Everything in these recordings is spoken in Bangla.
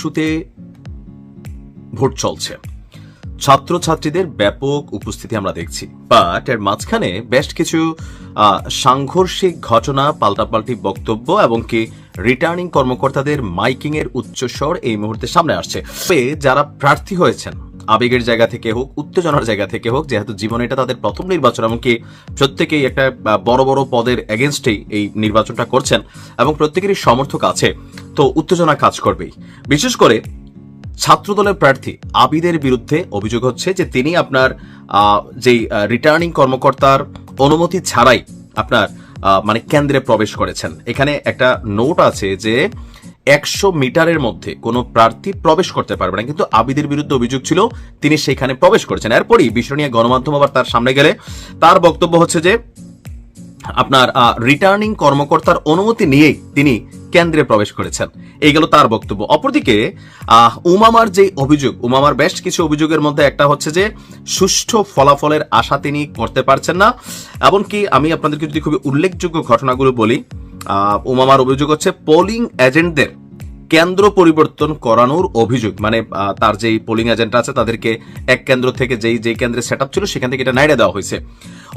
শুতে ভোট চলছে। ছাত্রছাত্রীদের ব্যাপক উপস্থিতি আমরা দেখছি। বাট এর মাঝখানে বেশ কিছু সাংঘর্ষিক ঘটনা, পাল্টাপাল্টি বক্তব্য এবং কি রিটার্নিং কর্মকর্তাদের মাইকিং এর উচ্চস্বর এই মুহূর্তে সামনে আসছে। যারা প্রার্থী হয়েছেন, আবেগের জায়গা থেকে হোক, উত্তেজনার জায়গা থেকে হোক, যেহেতু জীবনে এটা তাদের প্রথম নির্বাচন এমনকি প্রত্যেকেই একটা বড় বড় পদের এগেনস্টেই এই নির্বাচনটা করছেন এবং প্রত্যেকেরই সমর্থক আছে। তো উত্তেজনা কাজ করবেই। বিশেষ করে ছাত্রদলের প্রার্থী আবিদের বিরুদ্ধে অভিযোগ হচ্ছে যে তিনি আপনার যেই রিটার্নিং কর্মকর্তার অনুমতি ছাড়াই আপনার মানে কেন্দ্রে প্রবেশ করেছেন। এখানে একটা নোট আছে যে একশো মিটারের মধ্যে কোনো প্রার্থী প্রবেশ করতে পারবে না। কিন্তু আবিদের বিরুদ্ধে অভিযোগ ছিল, তিনি সেখানে প্রবেশ করেছেন। এরপরই বিষয় নিয়ে গণমাধ্যম আবার তার সামনে গেলে তার বক্তব্য হচ্ছে যে আপনার রিটার্নিং কর্মকর্তার অনুমতি নিয়েই তিনি কেন্দ্রে প্রবেশ করেছেন। এই গেল তার বক্তব্য। অপরদিকে উমামার যে অভিযোগ, উমামার বেশ কিছু অভিযোগের মধ্যে একটা হচ্ছে যে, সুষ্ঠু ফলাফলের আশা তিনি করতে পারছেন না। এমনকি আমি আপনাদেরকে যদি খুবই উল্লেখযোগ্য ঘটনাগুলো বলি উমামার অভিযোগ হচ্ছে পোলিং এজেন্টদের কেন্দ্র পরিবর্তন করানোর অভিযোগ মানে তার যেই পোলিং এজেন্ট আছে তাদেরকে এক কেন্দ্র থেকে যেই যেই কেন্দ্রে সেট ছিল সেখান থেকে এটা নাইড়ে দেওয়া হয়েছে।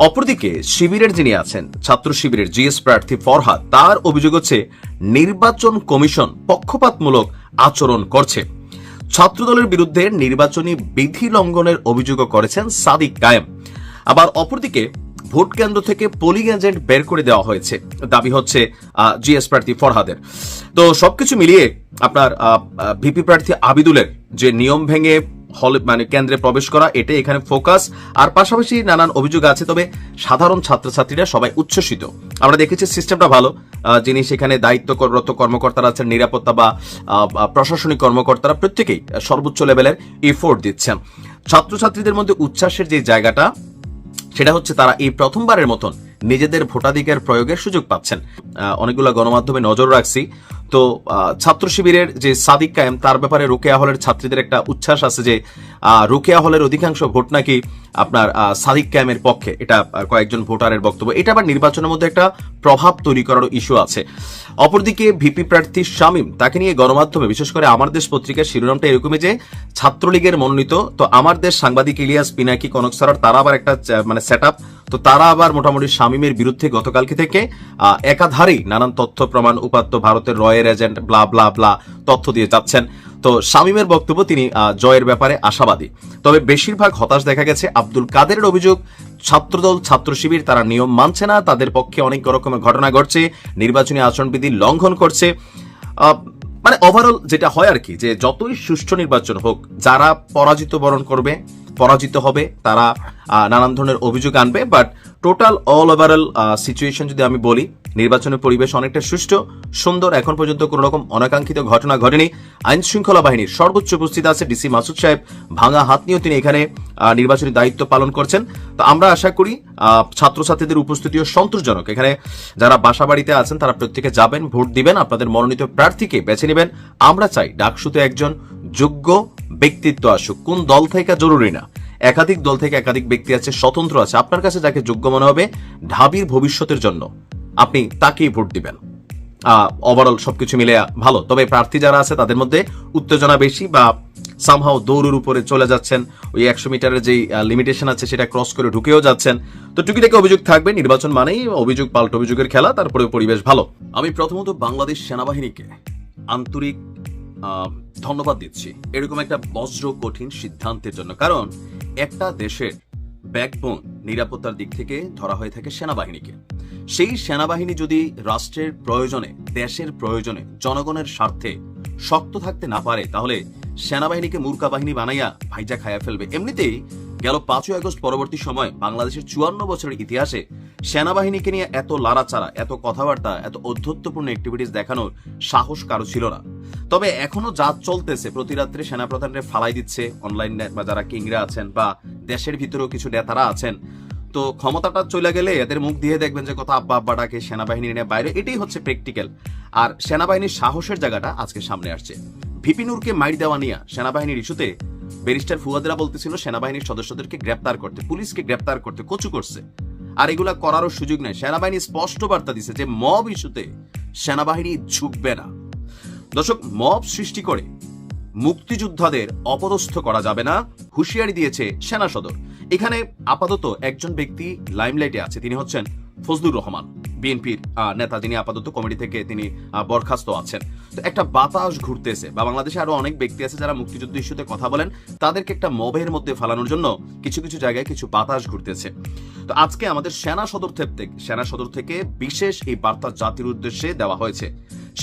অপরদিকে শিবিরের যিনি আছেন, ছাত্র শিবিরের জিএস প্রার্থী ফরহাদ, তার অভিযোগ হচ্ছে নির্বাচন কমিশন পক্ষপাতমূলক আচরণ করছে। ছাত্রদলের বিরুদ্ধে নির্বাচনী বিধি লঙ্ঘনের অভিযোগও করেছেন সাদিক কায়েম। আবার অপরদিকে ভোট কেন্দ্র থেকে পোলিং এজেন্ট বের করে দেওয়া হয়েছে। দাবি হচ্ছে জিএস প্রার্থী ফরহাদের। তো সবকিছু মিলিয়ে আপনার ভিপি প্রার্থী আবিদুলের যে নিয়ম ভেঙে হলে মানে কেন্দ্রে প্রবেশ করা, এটাই এখানে ফোকাস। আর পাশাপাশি নানান অভিযোগ আছে, তবে সাধারণ ছাত্রছাত্রীরা সবাই উচ্ছ্বসিত। আমরা দেখেছি সিস্টেমটা ভালো যিনি সেখানে দায়িত্বরত কর্মকর্তারা আছেন, নিরাপত্তা বা প্রশাসনিক কর্মকর্তারা প্রত্যেকেই সর্বোচ্চ লেভেলের এফোর্ট দিচ্ছেন। ছাত্রছাত্রীদের মধ্যে উচ্ছ্বাসের যে জায়গাটা সেটা হচ্ছে তারা এই প্রথমবারের মতন নিজেদের ভোটাধিকার প্রয়োগের সুযোগ পাচ্ছেন। অনেকগুলো গণমাধ্যমে নজর রাখছি। তো ছাত্র শিবিরের যে সাদিক কায়েম, তার ব্যাপারে রোকেয়া হলের ছাত্রীদের একটা উচ্ছ্বাস আছে যে রোকেয়া হলের অধিকাংশ ভোট নাকি আপনার সাদিক কায়েমের পক্ষে। এটা কয়েকজন ভোটারের বক্তব্য। এটা আবার নির্বাচনের মধ্যে একটা প্রভাব তৈরি করার ইস্যু আছে। অপরদিকে ভিপি প্রার্থী শামীম, তাকে নিয়ে গণমাধ্যমে, বিশেষ করে আমার দেশ পত্রিকার শিরোনামটা এরকমই যে, ছাত্রলীগের মনোনীত, তো আমার দেশ সাংবাদিক ইলিয়াস পিনাকি কনক সরার তারা আবার একটা মানে সেট তো তারা আবার মোটামুটি শামীমের বিরুদ্ধে গতকালকে থেকে একাধারেই নানান তথ্য, প্রমাণ, উপাত্ত, ভারতের রয়ের এজেন্ট ব্লা ব্লা ব্লা তথ্য দিয়ে যাচ্ছেন। তো শামীমের বক্তব্য তিনি জয়ের ব্যাপারে আশাবাদী। তবে বেশিরভাগ হতাশ দেখা গেছে আব্দুল কাদেরের অভিযোগ, ছাত্রদল, ছাত্র শিবির তারা নিয়ম মানছে না, তাদের পক্ষে অনেক রকমের ঘটনা ঘটছে, নির্বাচনী আচরণবিধি লঙ্ঘন করছে। মানে ওভারঅল যেটা হয় আর কি, যে যতই সুষ্ঠু নির্বাচন হোক, যারা পরাজিত বরণ করবে পরাজিত হবে, তারা নানান ধরনের অভিযোগ আনবে but total all overall situation যদি আমি বলি, নির্বাচনের পরিবেশ অনেকটা সুষ্ঠু, সুন্দর, এখন পর্যন্ত কোনো রকম অনাকাঙ্ক্ষিত ঘটনা ঘটেনি। আইন শৃঙ্খলা বাহিনীর সর্বোচ্চ উপস্থিত আছে ডিসি মাসুদ সাহেব, ভাঙা হাত নিয়েও তিনি এখানে নির্বাচনী দায়িত্ব পালন করছেন। তো আমরা আশা করি ছাত্রছাত্রীদের উপস্থিতিও সন্তোষজনক। এখানে যারা বাসা বাড়িতে আছেন, তারা প্রত্যেকে যাবেন, ভোট দিবেন, আপনাদের মনোনীত প্রার্থীকে বেছে নেবেন। আমরা চাই ডাকসুতে একজন যোগ্য ব্যক্তিত্ব আসুক, কোন দল থেকে জরুরি না। একাধিক দল থেকে একাধিক ব্যক্তি আছে, স্বতন্ত্র আছে। আপনার কাছে যাকে যোগ্য মনে হবে, ঢাবির ভবিষ্যতের জন্য আপনি তাকেই ভোট দিবেন। ওভারঅল সবকিছু মিলে ভালো। তবে প্রার্থী যারা আছে, তাদের মধ্যে উত্তেজনা বেশি বা সামহাও দৌড়ের উপরে চলে যাচ্ছেন। ওই একশো মিটারের যেই লিমিটেশন আছে, সেটা ক্রস করে ঢুকেও যাচ্ছেন। তো টুকিটাকি অভিযোগ থাকবে, নির্বাচন মানেই অভিযোগ, পাল্ট অভিযোগের খেলা তারপরে পরিবেশ ভালো। আমি প্রথমত বাংলাদেশ সেনাবাহিনীকে আন্তরিক ধন্যবাদ দিচ্ছি। এরকম একটা বজ্র, কঠিন সিদ্ধান্তের জন্য। কারণ একটা দেশের ব্যাকবোন নিরাপত্তার দিক থেকে ধরা হয়ে থাকে সেনাবাহিনীকে। সেই সেনাবাহিনী যদি রাষ্ট্রের প্রয়োজনে, দেশের প্রয়োজনে, জনগণের স্বার্থে শক্ত থাকতে না পারে, তাহলে সেনাবাহিনীকে মূর্খা বাহিনী বানাইয়া ভাইজা খায়া ফেলবে। এমনিতেই গেল পাঁচই আগস্ট পরবর্তী সময় বাংলাদেশের চুয়ান্ন বছরের ইতিহাসে সেনাবাহিনীকে নিয়ে এত লাড়াচাড়া, এত কথাবার্তা, এত অধ্যত্বপূর্ণ অ্যাক্টিভিটিস দেখানোর সাহস কারও ছিল না। তবে এখনও যা চলতেছে, প্রতি রাত্রে সেনাপ্রধানরে ফালাই দিচ্ছে অনলাইন বা যারা কিংরা আছেন বা দেশের ভিতরেও কিছু নেতারা আছেন, তো ক্ষমতাটা চলে গেলে এদের মুখ দিয়ে দেখবেন যে কথা আব্বা আব্বা ডাকে সেনাবাহিনী নিয়ে বাইরে, এটাই হচ্ছে প্র্যাকটিক্যাল আর সেনাবাহিনীর সাহসের জায়গাটা আজকে সামনে আসছে। ভিপিনুরকে মাইর দেওয়া নিয়ে সেনাবাহিনীর ইস্যুতে ব্যারিস্টার ফুয়াদেরা বলতেছিল, সেনাবাহিনীর সদস্যদেরকে গ্রেপ্তার করতে, পুলিশকে গ্রেপ্তার করতে কচু করছে। আর এগুলা করারও সুযোগ নেই। সেনাবাহিনী স্পষ্ট বার্তা দিছে যে, মব ইস্যুতে সেনাবাহিনী ঝুঁকবে না। দর্শক, মব সৃষ্টি করে মুক্তিযোদ্ধাদের অপদস্থ করা যাবে না, হুঁশিয়ারি দিয়েছে সেনা সদর। এখানে আপাতত একজন ব্যক্তি লাইমলাইটে আছে, তিনি হচ্ছেন ফজলুর রহমান। বিএনপির নেতা যিনি আপাতত কমিটি থেকে তিনি বরখাস্ত আছেন। তো একটা বাতাস ঘুরতেছে বা বাংলাদেশে আরও অনেক ব্যক্তি আছে যারা মুক্তিযুদ্ধ ইস্যুতে কথা বলেন, তাদেরকে একটা মবের মধ্যে ফেলানোর জন্য কিছু কিছু জায়গায় কিছু বাতাস ঘুরতেছে। তো আজকে আমাদের সেনা সদর থেকে, সেনা সদর থেকে বিশেষ এই বার্তা জাতির উদ্দেশ্যে দেওয়া হয়েছে।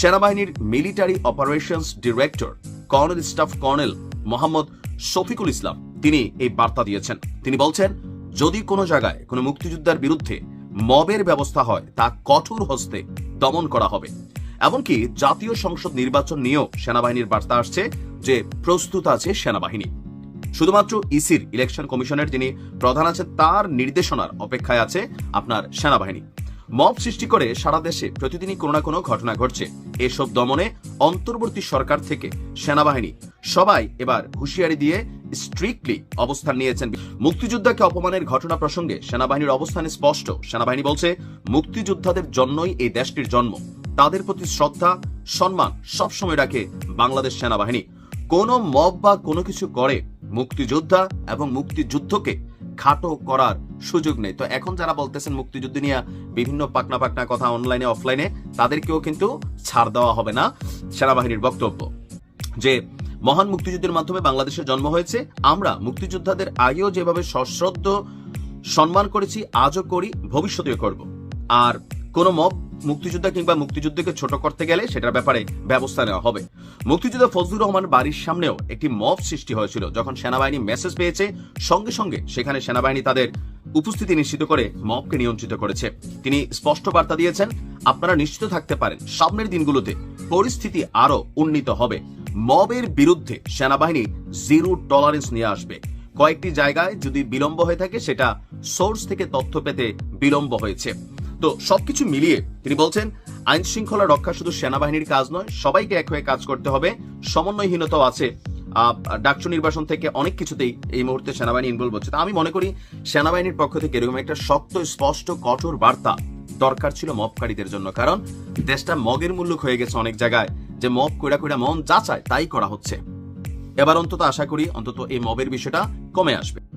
সেনাবাহিনীর military operations director, colonel, staff colonel Mohammad Shafiqul Islam, তিনি এই বার্তা দিয়েছেন। তিনি বলছেন, যদি কোনো জায়গায় কোনো মুক্তিযোদ্ধার বিরুদ্ধে মবের ব্যবস্থা হয়, তা কঠোর হস্তে দমন করা হবে। এমনকি জাতীয় সংসদ নির্বাচন নিয়েও সেনাবাহিনীর বার্তা আসছে যে প্রস্তুত আছে সেনাবাহিনী। শুধুমাত্র ইসির ইলেকশন কমিশনের যিনি প্রধান আছে তার নির্দেশনার অপেক্ষায় আছে আপনার সেনাবাহিনী। মব সৃষ্টি করে সারা দেশে প্রতিদিনই কোনো না কোনো ঘটনা ঘটছে। এসব দমনে অন্তর্বর্তী সরকার থেকে সেনাবাহিনী সবাই এবার হুঁশিয়ারি দিয়ে স্ট্রিক্টলি অবস্থান নিয়েছেন। মুক্তিযোদ্ধাকে অপমানের ঘটনা প্রসঙ্গে সেনাবাহিনীর অবস্থান স্পষ্ট। সেনাবাহিনী বলছে, মুক্তিযোদ্ধাদের জন্যই এই দেশটির জন্ম। তাদের প্রতি শ্রদ্ধা, সম্মান সবসময় রাখে বাংলাদেশ সেনাবাহিনী। কোনো মব বা কোনো কিছু করে মুক্তিযোদ্ধা এবং মুক্তিযুদ্ধকে খাটো করার সুযোগ নেই। তো এখন যারা বলতেছেন মুক্তিযুদ্ধ নিয়ে বিভিন্ন পাকনা পাকনা কথা অনলাইনে অফলাইনে তাদেরকেও কিন্তু ছাড় দেওয়া হবে না সেনাবাহিনীর বক্তব্য। যে মহান মুক্তিযুদ্ধের মাধ্যমে বাংলাদেশের জন্ম হয়েছে। আমরা মুক্তিযোদ্ধাদের আগেও যেভাবে সশ্রদ্ধ সম্মান করেছি, আজও করি, ভবিষ্যতেও করব। আর কোন মব, মুক্তিযোদ্ধা কিংবা মুক্তিযুদ্ধকে ছোট করতে গেলে সেটার ব্যাপারে ব্যবস্থা নেওয়া হবে। মুক্তিযোদ্ধা ফজলুর রহমান বাড়ির সামনেও একটি মব সৃষ্টি হয়েছিল, যখন সেনাবাহিনী মেসেজ পেয়েছে। সঙ্গে সঙ্গে সেখানে সেনাবাহিনী তাদের উপস্থিতি নিশ্চিত করে মবকে নিয়ন্ত্রিত করেছে। তিনি স্পষ্ট বার্তা দিয়েছেন, আপনারা নিশ্চিত থাকতে পারেন, সামনের দিনগুলোতে পরিস্থিতি আরও উন্নীত হবে। মবের বিরুদ্ধে সেনাবাহিনী জিরো টলারেন্স নিয়ে আসবে। কয়েকটি জায়গায় যদি বিলম্ব হয়ে থাকে, সেটা সোর্স থেকে তথ্য পেতে বিলম্ব হয়েছে। তো সবকিছু মিলিয়ে তিনি বলছেন, আইন শৃঙ্খলা রক্ষা শুধু সেনাবাহিনীর কাজ নয়, সবাইকে এক হয়ে কাজ করতে হবে। সমন্বয়হীনতাও আছে। ডাকসু নির্বাচন থেকে অনেক কিছুতেই এই মুহূর্তে সেনাবাহিনী ইনভলভ হচ্ছে। আমি মনে করি, সেনাবাহিনীর পক্ষ থেকে এরকম একটা শক্ত, স্পষ্ট, কঠোর বার্তা দরকার ছিল মবকারীদের জন্য। কারণ দেশটা মগের মূল্য হয়ে গেছে অনেক জায়গায়। যে মব কইরা কইরা মন যা চায় তাই করা হচ্ছে। এবার অন্তত আশা করি অন্তত এই মবের বিষয়টা কমে আসবে।